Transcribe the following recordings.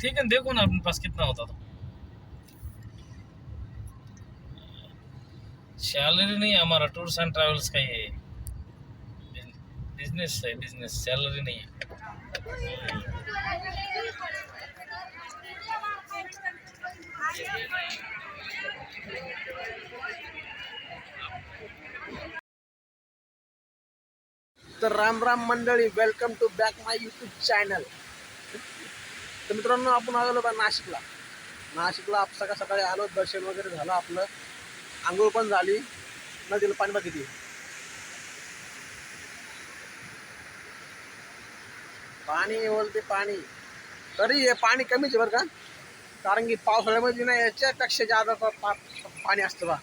ठीक है, देखो ना अपने पास कितना होता था। सैलरी नहीं, हमारा टूर्स एंड ट्रैवल्स का ये बिज़नेस है बिज़नेस सैलरी नहीं है। तर राम राम मंडळी welcome to back my YouTube channel तर मित्रांनो आपण आलो बा नाशिकला. नाशिकला आप सकाळ सकाळी आलो दर्शन वगैरे झालं आपलं. आंघोळ पण झाली. नदीला पाणी बघितली किती? पाणी बोलते पाणी. तरी हे पाणी कमीच आहे बरं का? कारण की पावसाळ्यामध्ये ना याच्यापेक्षा जादा पा- पाणी असतं बा.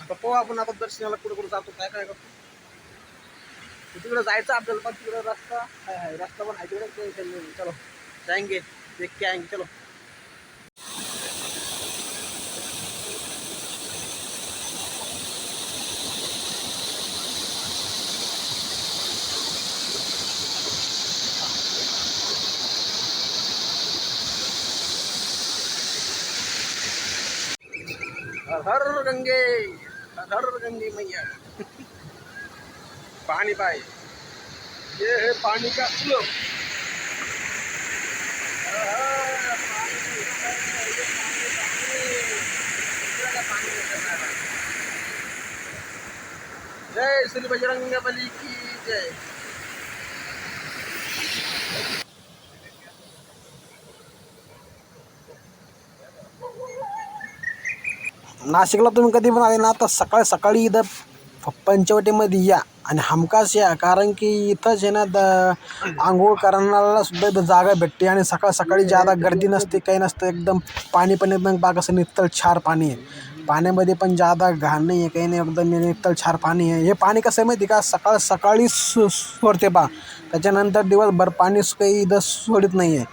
आता पाहू आपण आता दर्शनाला कुठं कुठं जातो काय काय करतो. तिकडे जायचं आपल्याला पण तिकडे रस्ता रस्ता पण आहे तिकडे. चलो जायंगे देख के आएंगे चलो. हर गंगे हर गंगे मैया। पानी पाए ये है पानी का फ्लो जय श्री बजरंग बली की जय। नाशिकला तुम्ही कधी पण आले ना तर सकाळी सकाळी इथं फ- पंचवटीमध्ये या. आणि हमखास या कारण की इथंच आहे ना द आंघोळ करणाऱ्याला सुद्धा इथं जागा भेटते आणि सकाळ सकाळी ज्यादा गर्दी नसते काही नसतं एकदम पाणी पण एकदम बाग असं नित्तळ छार पाणी आहे. पाण्यामध्ये पण ज्यादा घाण नाही आहे काही नाही एकदम नित्तळ छार पाणी आहे. हे पाणी कसं आहे माहिती का? सकाळ सकाळी सो सोडते बा. त्याच्यानंतर दिवसभर पाणी काही इथं सोडित नाही आहे.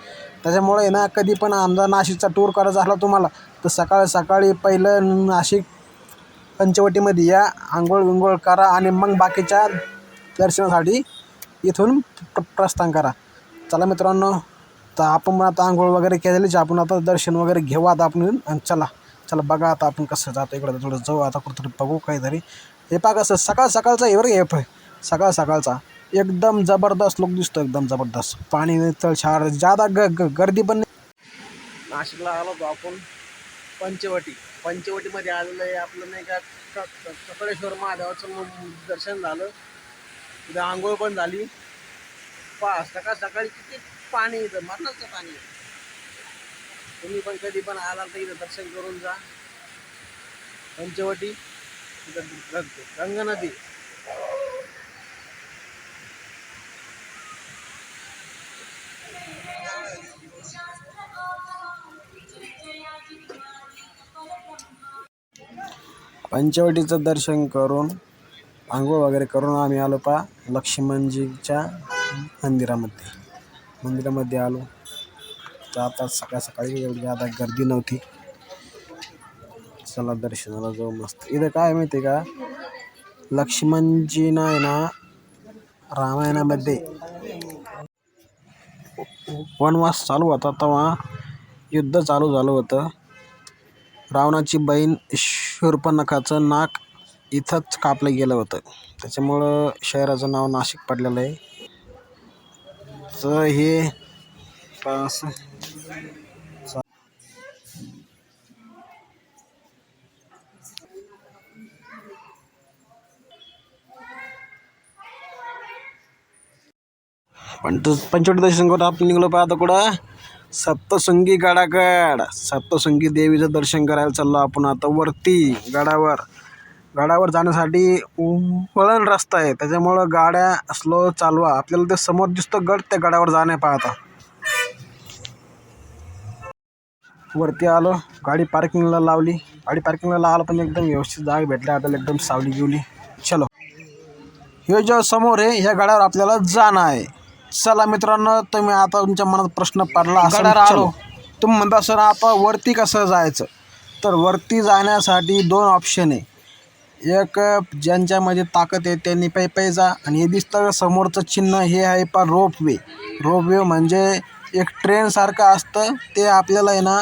त्याच्यामुळे ना कधी पण आमदार नाशिकचा टूर करायचा असला तुम्हाला तर सकाळ सकाळी पहिलं नाशिक पंचवटीमध्ये या आंघोळ विंघोळ करा आणि मग बाकीच्या दर्शनासाठी इथून प्र- प्रस्थान करा. चला मित्रांनो तर आपण मग आता आंघोळ वगैरे केलेलीच आपण आता दर्शन वगैरे घेऊ आता आपण आणि चला. चला बघा आता आपण कसं जातो इकडं थोडं जाऊ आता कुठंतरी बघू काहीतरी. हे पहा कसं सकाळ सकाळचा हे बरं हे सकाळ सकाळचा. एकदम जबरदस्त लोक दिसतो एकदम जबरदस्त. पाणी तळछार जादा ग ग- गर्दी पण नाशिकला आलो होतो आपण. पंचवटी. पंचवटीमध्ये आलेलं आहे. आपलं नाही का कपडेश्वर महादेवाचं दर्शन झालं. तिथं आंघोळ पण झाली. पा सकाळ सकाळी किती पाणी इथं मरणाचं पाणी तुम्ही पण कधी पण आलात तर इथं दर्शन करून जा. पंचवटी इथं नदी. पंचवटीचं दर्शन करून आंघोळ वगैरे करून आम्ही आलो पा लक्ष्मणजीच्या मंदिरामध्ये. मंदिरामध्ये आलो. तर आता सकाळ सकाळी एवढी आता गर्दी नव्हती. चला दर्शनाला जाऊ मस्त. इथं काय माहिती आहे का? लक्ष्मणजी आहे ना रामायणामध्ये वनवास चालू होता तेव्हा युद्ध चालू झालं होतं. रावणाची बहीण शूर्पणखाचं नाक इथंच कापलं गेलं होतं. त्याच्यामुळं शहराचं नाव नाशिक पडलेलं आहे. तर हे असं. पण तू पंचवटी दर्शन करून आपण निघलो पाहतो कुठं? सप्तशृंगी गडाकड सप्तशृंगी देवीचं दर्शन करायला चाललो आपण आता वरती गडावर. गडावर जाण्यासाठी वळण रस्ता आहे. त्याच्यामुळं गाड्या स्लो चालवा. आपल्याला ते समोर दिसतो गड त्या गडावर जाणे पाहता. वरती आलो. गाडी पार्किंगला लावली. गाडी पार्किंगला लावलं पण एकदम व्यवस्थित जागा भेटली. आपल्याला एकदम सावली गेली. चलो. हे जेव्हा समोर आहे ह्या गडावर आपल्याला जाणं आहे. चला मित्रांनो तुम्ही आता तुमच्या मनात प्रश्न पडला आलो. चलो. तुम्ही म्हणता सर आता वरती कसं जायचं? तर वरती जाण्यासाठी दोन ऑप्शन आहे. एक ज्यांच्यामध्ये ताकद आहे त्यांनी पायी पायी जा. आणि हे दिसतं समोरचं चिन्ह हे आहे पा रोपवे. रोपवे म्हणजे एक ट्रेनसारखं असतं ते आपल्याला आहे ना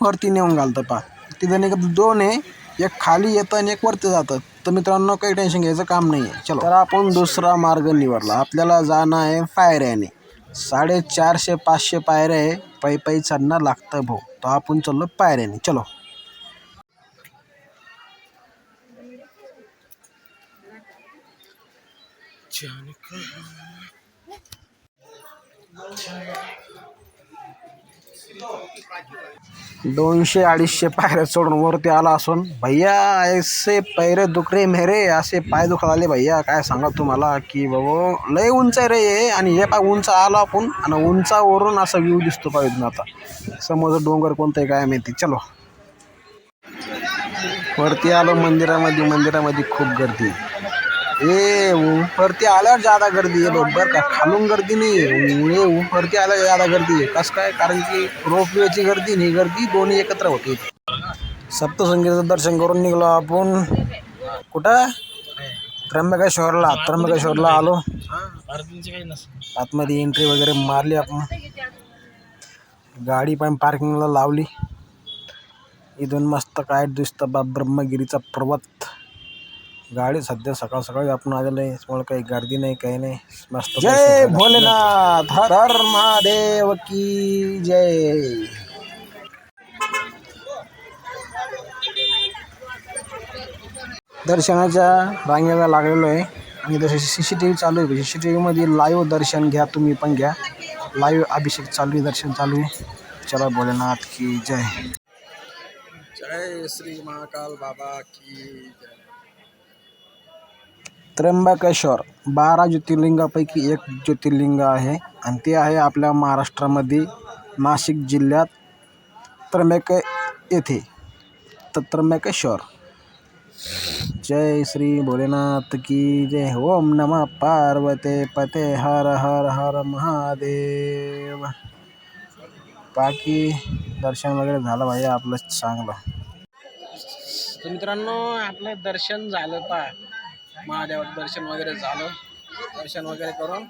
वरती नेऊन घालतं पा. तिथं नाही का दोन आहे एक खाली येतं आणि एक वरती जातं. तर मित्रांनो काही टेन्शन घ्यायचं काम नाही आहे चलो तर आपण दुसरा मार्ग निवडला. आपल्याला जाणं आहे पायऱ्याने. साडेचारशे पाचशे पायऱ्या आहे. पायी पायी चढणं लागतं भाऊ. तर आपण चाललो पायऱ्याने. चलो. दोनशे अडीचशे पायऱ्या चढून वरती आला असून भैया ऐसे पैरे दुखरे मेरे असे पाय दुखत आले भैया काय सांगा तुम्हाला की बाबा लय उंच आहे रे हे आणि हे पाय उंच आलो आपण आणि उंचावरून असा व्ह्यू दिसतो पाहिजे आता. समोर डोंगर कोणतं काय माहिती चलो. वरती आलो मंदिरामध्ये मंदिरामध्ये खूप गर्दी ए वरती आल्यावर जादा गर्दी आहे बरं का. खालून गर्दी नाही आहे ए वरती आल्यावर जादा गर्दी आहे. कसं काय? कारण की रोपवेची गर्दी नाही गर्दी दोन्ही एकत्र होती. सप्तसंगीचं दर्शन करून निघलो आपण. कुठं? त्र्यंबकेश्वरला. त्र्यंबकेश्वरला आलो. आतमध्ये एंट्री वगैरे मारली आपण. गाडी पण पार्किंगला लावली. इथून मस्त काय दिसतं बा ब्रह्मगिरीचा पर्वत. गाडी सध्या सकाळ सकाळी आपण आलेलो आहे. त्यामुळे काही गर्दी नाही काही नाही. मस्त जय भोलेनाथ. हर हर महादेव की जय. दर्शनाच्या रांगेला लागलेलो आहे. आणि तसे सी सी टी व्ही चालू आहे सी सी टी व्हीमध्ये लाईव्ह दर्शन घ्या तुम्ही पण घ्या. लाईव्ह अभिषेक चालू आहे दर्शन चालू आहे. चला भोलेनाथ की जय. जय श्री महाकाल बाबा की जय. त्र्यंबकेश्वर. बारा ज्योतिर्लिंगापैकी एक ज्योतिर्लिंग आहे आणि ते आहे आपल्या महाराष्ट्रामध्ये नाशिक जिल्ह्यात त्र्यंबके येथे. तर त्र्यंबकेश्वर. जय श्री भोलेनाथ की जय. ओम नमः पार्वते पते हर हर हर महादेव. बाकी दर्शन वगैरे झालं पाहिजे आपलं चांगलं. मित्रांनो आपलं दर्शन झालं पा महादेवाचं दर्शन वगैरे झालं. दर्शन वगैरे करून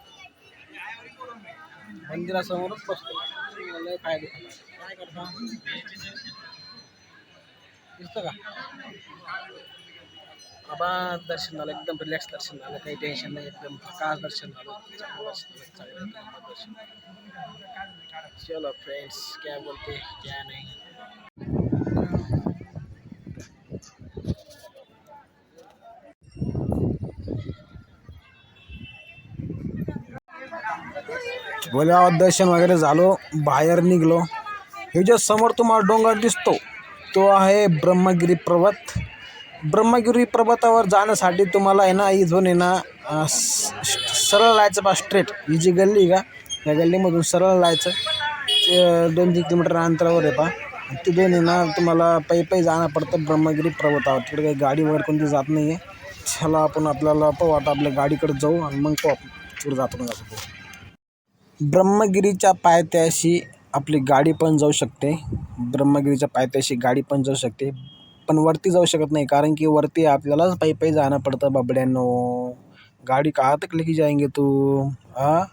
मंदिरासमोरच बसतो काय काय करता? दिसतं का? बाबा दर्शन झालं. एकदम रिलॅक्स दर्शन झालं. काही टेन्शन नाही. एकदम प्रकाश दर्शन झालं. चांगलं दर्शन चलो फ्रेंड्स क्या बोलते? क्या नाही. बोलावर दर्शन वगैरे झालो बाहेर निघलो. हे समोर तुम्हाला डोंगर दिसतो तो आहे ब्रह्मगिरी पर्वत. ब्रह्मगिरी पर्वतावर जाण्यासाठी तुम्हाला आहे ना इथून आहे ना सरळ जायचं बा स्ट्रेट ही जी गल्ली आहे का या गल्लीमधून सरळ जायचं दोन तीन किलोमीटर अंतरावर आहे पा. तिथून आहे ना तुम्हाला पायी पायी जाणं पडतं ब्रह्मगिरी पर्वतावर. तिकडे काही गाडी वगैरे कोणती जात नाही आहे चला आपण आपल्याला पाहू आता आपल्या गाडीकडे जाऊ आणि मग पाहू. आपण तिकडे जातो मग जातो ब्रह्मगिरीच्या पायथ्याशी आपली गाडी पण जाऊ शकते. ब्रह्मगिरीच्या पायथ्याशी गाडी पण जाऊ शकते. पण वरती जाऊ शकत नाही कारण की वरती आपल्यालाच पायी पायी जाणं पडतं बाबड्यांनो. गाड़ी कहाँ तक लेके जाएंगे तू? हाँ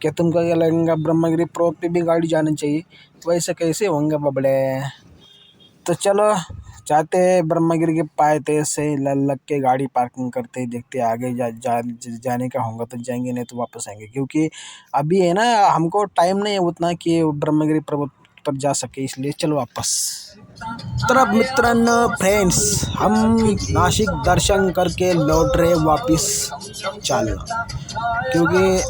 क्या तुमको क्या लगेगा ब्रह्मगिरी पर्वत पे भी गाड़ी जानी चाहिए? वैसे कैसे होंगे बबड़े तो चलो जाते हैं ब्रह्मगिरी के पाए थे से लग के गाड़ी पार्किंग करते देखते आगे जा, जा जाने का होगा तो जाएँगे नहीं तो वापस आएँगे। क्योंकि अभी है ना हमको टाइम नहीं है उतना कि ब्रह्मगिरी पर्वत पर जा सके इसलिए चलो वापस। तर अब मित्रांनो फ्रेंड्स, हम नासिक दर्शन करके लौट रहे वापस चालना। क्योंकि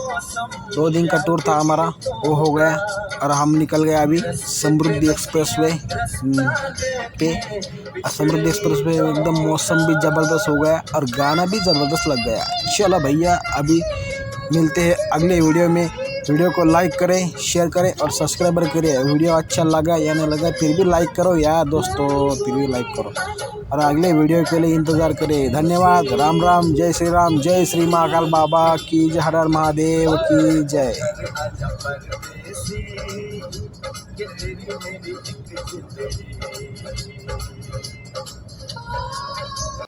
दो दिन का टूर था हमारा, वो हो गया और हम निकल गए अभी समृद्धि एक्सप्रेस वे पे। और समृद्धि एक्सप्रेस वे एकदम मौसम भी ज़बरदस्त हो गया और गाना भी ज़बरदस्त लग गया। चलो भैया, अभी मिलते हैं अगले वीडियो में। वीडियो को लाइक करें, शेयर करें और सब्सक्राइबर करें वीडियो अच्छा लगा या नहीं लगा, फिर भी लाइक करो यार दोस्तों, फिर भी लाइक करो। और अगले वीडियो के लिए इंतज़ार करें। धन्यवाद। राम राम। जय श्री राम। जय श्री महाकाल बाबा की जय। हर हर महादेव की जय।